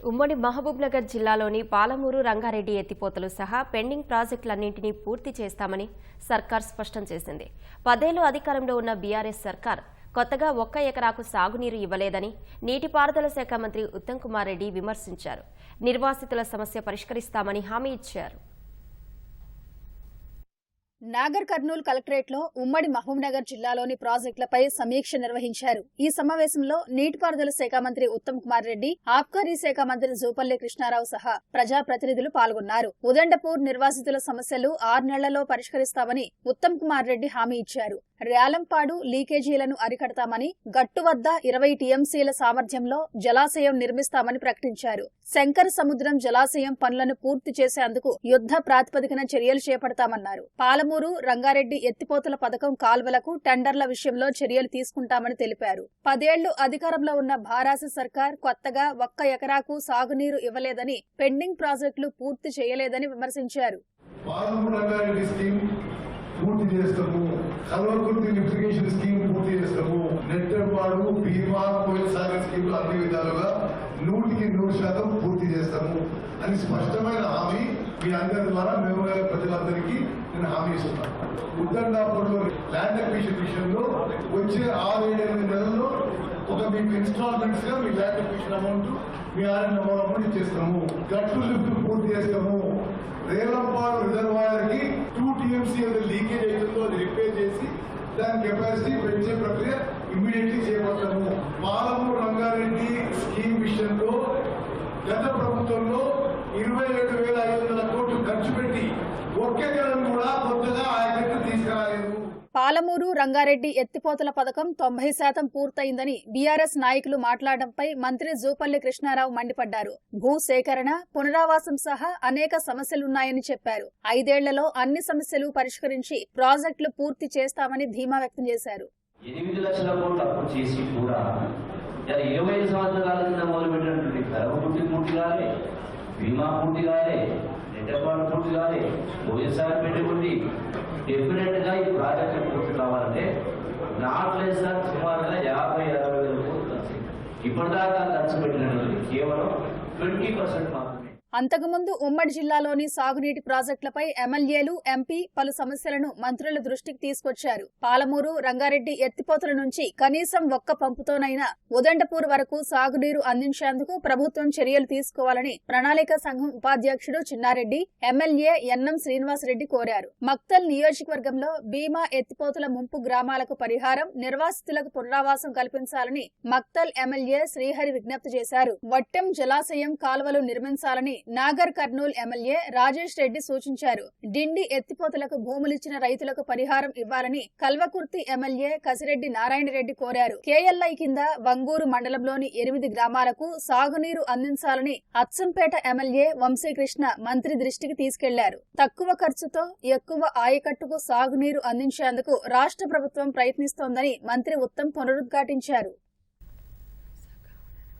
ఉమ్మడి మహబూబ్నగర్ జిల్లాలోని పాలమూరు రంగారెడ్డి ఎత్తిపోతలు సహా పెండింగ్ ప్రాజెక్టులన్నింటినీ పూర్తి చేస్తామని సర్కార్ స్పష్టం చేసింది. పదేళ్ళు అధికారంలో ఉన్న బీఆర్ఎస్ సర్కార్ కొత్తగా ఒక్క ఎకరాకు సాగునీరు ఇవ్వలేదని నీటిపారుదల శాఖ మంత్రి ఉత్తమ్ కుమార్ రెడ్డి విమర్శించారు. నిర్వాసితుల సమస్య పరిష్కరిస్తామని హామీ ఇచ్చారు. నాగర్ కర్నూల్ కలెక్టరేట్లో ఉమ్మడి మహబూబ్నగర్ జిల్లాలోని ప్రాజెక్టులపై సమీక్ష నిర్వహించారు. ఈ సమావేశంలో నీటిపారుదల శాఖ మంత్రి ఉత్తమ్ కుమార్ రెడ్డి ఆబ్కారీ శాఖ మంత్రి జూపల్లి కృష్ణారావు సహా ప్రజాప్రతినిధులు పాల్గొన్నారు. ఉదండపూర్ నిర్వాసితుల సమస్యలు ఆరు నెలల్లో పరిష్కరిస్తామని ఉత్తమ్ కుమార్ రెడ్డి హామీ ఇచ్చారు. ర్యాలంపాడు లీకేజీలను అరికడతామని గట్టు వద్ద ఇరవై టీఎంసీల సామర్థ్యంలో జలాశయం నిర్మిస్తామని ప్రకటించారు. శంకర సముద్రం జలాశయం పనులను పూర్తి చేసేందుకు యుద్ధ ప్రాతిపదికన చర్యలు చేపడతామన్నారు. పాలమూరు రంగారెడ్డి ఎత్తిపోతల పథకం కాల్వలకు టెండర్ల విషయంలో చర్యలు తీసుకుంటామని తెలిపారు. పదేళ్ళు అధికారంలో ఉన్న భారాస సర్కార్ కొత్తగా ఒక్క ఎకరాకు సాగునీరు ఇవ్వలేదని పెండింగ్ ప్రాజెక్టులు పూర్తి చేయలేదని విమర్శించారు. పూర్తి చేస్తాము. కల్వకుర్తి లిఫ్టిగేషన్ స్కీమ్ పూర్తి చేస్తాము. నెట్టపాడు భీమా కోయిల్ సాగర్ స్కీమ్ అన్ని విధాలుగా నూటికి నూరు శాతం పూర్తి చేస్తాము. అని స్పష్టమైన హామీ మీ అందరి ద్వారా మేము ప్రజలందరికీ నేను హామీ ఇస్తున్నాను. ఉద్దండాపూర్లో ల్యాండ్ అక్విజిషన్ విషయంలో వచ్చే ఆరు ఏడు ఎనిమిది నెలల్లో ఒక మీకు ఇన్స్టాల్మెంట్స్గా మీ ల్యాండ్ అక్విజిషన్ అమౌంట్ మీ ఆర్ఎన్ అమౌంట్ ఇచ్చేస్తాము. గట్టు లిఫ్ట్ పూర్తి చేస్తాము. రేలంపాడు రిజర్వాయర్కి టూ టీఎంసీ లీకేజ్ అవుతుందో అది రిపేర్ చేసి దాని కెపాసిటీ పెంచే ప్రక్రియ ఇమీడియట్లీ చేపడతాము పాలమూరు రంగారెడ్డి స్కీమ్ విషయంలో గత ప్రభుత్వంలో ఇరవై ఏడు వేల ఐదు వందల కోట్లు ఖర్చు పెట్టి ఒకే జనం కూడా కొత్తగా ఆయకట్టు తీసుకురాలేదు పాలమూరు రంగారెడ్డి ఎత్తిపోతల పథకం తొంభై శాతం పూర్తయిందని బీఆర్ఎస్ నాయకులు మాట్లాడడంపై మంత్రి జూపల్లి కృష్ణారావు మండిపడ్డారు. భూ సేకరణ పునరావాసం సహా అనేక సమస్యలున్నాయని చెప్పారు. ఐదేళ్ళలో అన్ని సమస్యలు పరిష్కరించి ప్రాజెక్టులు పూర్తి చేస్తామని ధీమా వ్యక్తం చేశారు. ఎనిమిది లక్షల కోట్లు అప్పు చేసి కూడా ఇరవై సంవత్సరాల కింద మొదలుపెట్టినటువంటి బీమా పూర్తి కాలే నెట్టపాటు పూర్తి కాలే ఓఎస్ఆర్ పెట్టుకుంది. డెఫినెట్గా ఈ ప్రాజెక్ట్ పూర్తి కావాలంటే నాట్ లెస్ సుమారుగా యాభై అరవై వేల కోట్లు ఖర్చు. ఇప్పటిదాకా ఖర్చు పెట్టినటువంటి కేవలం ట్వంటీ పర్సెంట్ మాత్రమే. అంతకుముందు ఉమ్మడి జిల్లాలోని సాగునీటి ప్రాజెక్టులపై ఎమ్మెల్యేలు ఎంపీ పలు సమస్యలను మంత్రుల దృష్టికి తీసుకొచ్చారు. పాలమూరు రంగారెడ్డి ఎత్తిపోతల నుంచి కనీసం ఒక్క పంపుతోనైనా ఉదండపూర్ వరకు సాగునీరు అందించేందుకు ప్రభుత్వం చర్యలు తీసుకోవాలని ప్రణాళిక సంఘం ఉపాధ్యక్షుడు చిన్నారెడ్డి ఎమ్మెల్యే ఎన్ఎం శ్రీనివాసరెడ్డి కోరారు. మక్తల్ నియోజకవర్గంలో భీమా ఎత్తిపోతల ముంపు గ్రామాలకు పరిహారం నిర్వాసితులకు పునరావాసం కల్పించాలని మక్తల్ ఎమ్మెల్యే శ్రీహరి విజ్ఞప్తి చేశారు. వట్టెం జలాశయం కాలువలు నిర్మించాలని నాగర్ కర్నూల్ ఎమ్మెల్యే రాజేష్ రెడ్డి సూచించారు. డిండి ఎత్తిపోతలకు భూములిచ్చిన రైతులకు పరిహారం ఇవ్వాలని కల్వకుర్తి ఎమ్మెల్యే కసిరెడ్డి నారాయణ రెడ్డి కోరారు. కేఎల్ఐ కింద వంగూరు మండలంలోని ఎనిమిది గ్రామాలకు సాగునీరు అందించాలని అచ్చంపేట ఎమ్మెల్యే వంశీకృష్ణ మంత్రి దృష్టికి తీసుకెళ్ళారు. తక్కువ ఖర్చుతో ఎక్కువ ఆయకట్టుకు సాగునీరు అందించేందుకు రాష్ట్ర ప్రభుత్వం ప్రయత్నిస్తోందని మంత్రి ఉత్తమ్ పునరుద్ఘాటించారు.